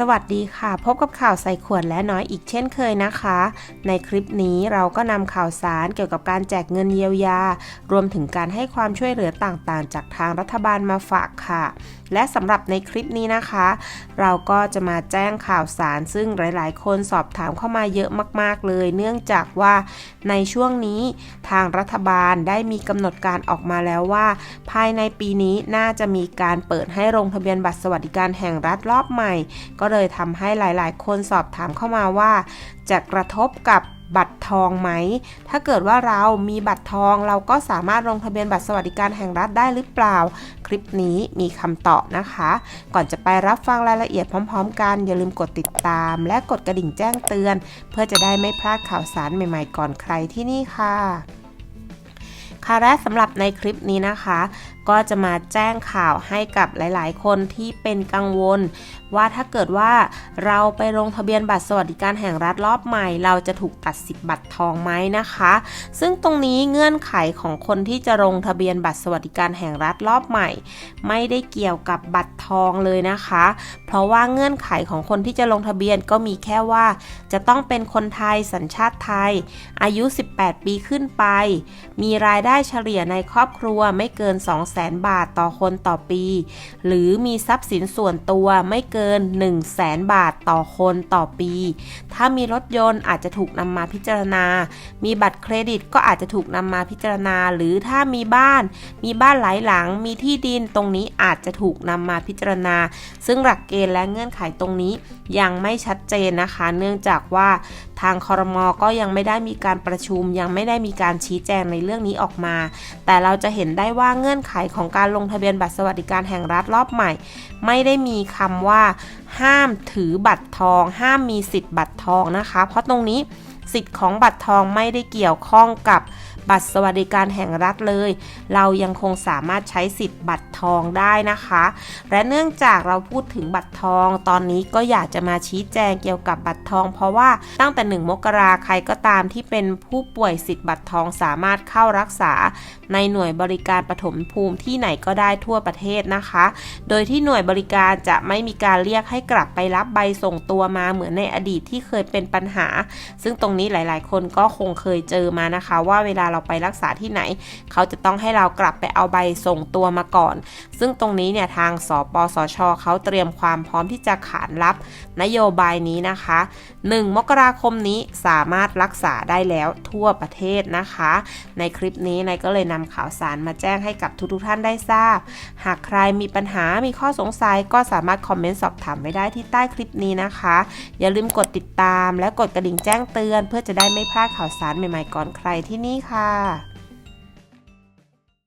สวัสดีค่ะ พบกับข่าวใส่ขวดและน้อยอีกเช่นเคยนะคะ ในคลิปนี้เราก็นำข่าวสารเกี่ยวกับการแจกเงินเยียวยา รวมถึงการให้ความช่วยเหลือต่างๆ จากทางรัฐบาลมาฝากค่ะ และสำหรับในคลิปนี้นะคะ เราก็จะมาแจ้งข่าวสารซึ่งหลาย ๆ คนสอบถามเข้ามาเยอะมาก ๆ เลย เนื่องจากว่าในช่วงนี้ทางรัฐบาลได้มีกำหนดการออกมาแล้วว่า ภายในปีนี้น่าจะมีการเปิดให้ลงทะเบียนบัตรสวัสดิการแห่งรัฐรอบใหม่ก็็เลยทำให้หลายๆ คนสอบถามเข้ามาว่า จะกระทบกับบัตรทองไหม ถ้าเกิดว่าเรามีบัตรทองเราก็สามารถลงทะเบียนบัตรสวัสดิการแห่งรัฐได้หรือเปล่า คลิปนี้มีคำตอบนะคะ ก่อนจะไปรับฟังรายละเอียดพร้อม ๆ กัน อย่าลืมกดติดตาม และกดกระดิ่งแจ้งเตือน เพื่อจะได้ไม่พลาดข่าวสารใหม่ ๆ ก่อนใครที่นี่ค่ะ ค่ะและสำหรับในคลิปนี้นะคะ ก็จะมาแจ้งข่าวให้กับหลาย ๆ คนที่เป็นกังวล ว่าถ้าเกิดว่าเราไปลงทะเบียนบัตรสวัสดิการแห่งรัฐรอบใหม่ เราจะถูกตัดสิทธิ์บัตรทองไหมนะคะ ซึ่งตรงนี้เงื่อนไขของคนที่จะลงทะเบียนบัตรสวัสดิการแห่งรัฐรอบใหม่ ไม่ได้เกี่ยวกับบัตรทองเลยนะคะ เพราะว่าเงื่อนไขของคนที่จะลงทะเบียนก็มีแค่ว่า จะต้องเป็นคนไทยสัญชาติไทย อายุ 18 ปีขึ้นไป มีรายได้ได้เฉลี่ยในครอบครัวไม่เกิน 200,000 บาทต่อคนต่อปี หรือมีทรัพย์สินส่วนตัวไม่เกิน 100,000 บาทต่อคนต่อปี ถ้ามีรถยนต์อาจจะถูกนำมาพิจารณา มีบัตรเครดิตก็อาจจะถูกนำมาพิจารณา หรือถ้ามีบ้าน มีบ้านหลายหลัง มีที่ดินตรงนี้อาจจะถูกนำมาพิจารณา ซึ่งหลักเกณฑ์และเงื่อนไขตรงนี้ยังไม่ชัดเจนนะคะ เนื่องจากว่าทางคอรมอก็ยังไม่ได้มีการประชุม ยังไม่ได้มีการชี้แจงในเรื่องนี้ออกมา แต่เราจะเห็นได้ว่าเงื่อนไขของการลงทะเบียนบัตรสวัสดิการแห่งรัฐรอบใหม่ ไม่ได้มีคำว่า ห้ามถือบัตรทอง ห้ามมีสิทธิ์บัตรทองนะคะ เพราะตรงนี้สิทธิ์ของบัตรทองไม่ได้เกี่ยวข้องกับ บัตรสวัสดิการแห่งรัฐเลย เรายังคงสามารถใช้สิทธิ์บัตรทองได้นะคะ และเนื่องจากเราพูดถึงบัตรทอง ตอนนี้ก็อยากจะมาชี้แจงเกี่ยวกับบัตรทอง เพราะว่าตั้งแต่ 1 มกราใครก็ตามที่เป็นผู้ป่วยสิทธิ์บัตรทองสามารถเข้ารักษา ในหน่วยบริการปฐมภูมิที่ไหนก็ได้ทั่วประเทศนะคะ โดยที่หน่วยบริการจะไม่มีการเรียกให้กลับไปรับใบส่งตัวมาเหมือนในอดีตที่เคยเป็นปัญหา ซึ่งตรงนี้หลาย ๆ คนก็คงเคยเจอมานะคะ ว่าเวลาเราราไปรักษาที่ไหน เขาจะต้องให้เรากลับไปเอาใบส่งตัวมาก่อน ซึ่งตรงนี้เนี่ยทางสปสชเขาเตรียมความพร้อมที่จะขานรับนโยบายนี้นะคะ 1 มกราคมนี้สามารถรักษาได้แล้วทั่วประเทศนะคะ ในคลิปนี้นายก็เลยนำข่าวสารมาแจ้งให้กับทุกๆท่านได้ทราบ หากใครมีปัญหา มีข้อสงสัยก็สามารถคอมเมนต์สอบถามไว้ได้ที่ใต้คลิปนี้นะคะ อย่าลืมกดติดตามและกดกระดิ่งแจ้งเตือน เพื่อจะได้ไม่พลาดข่าวสารใหม่ๆก่อนใครที่นี่ค่ะค่ะ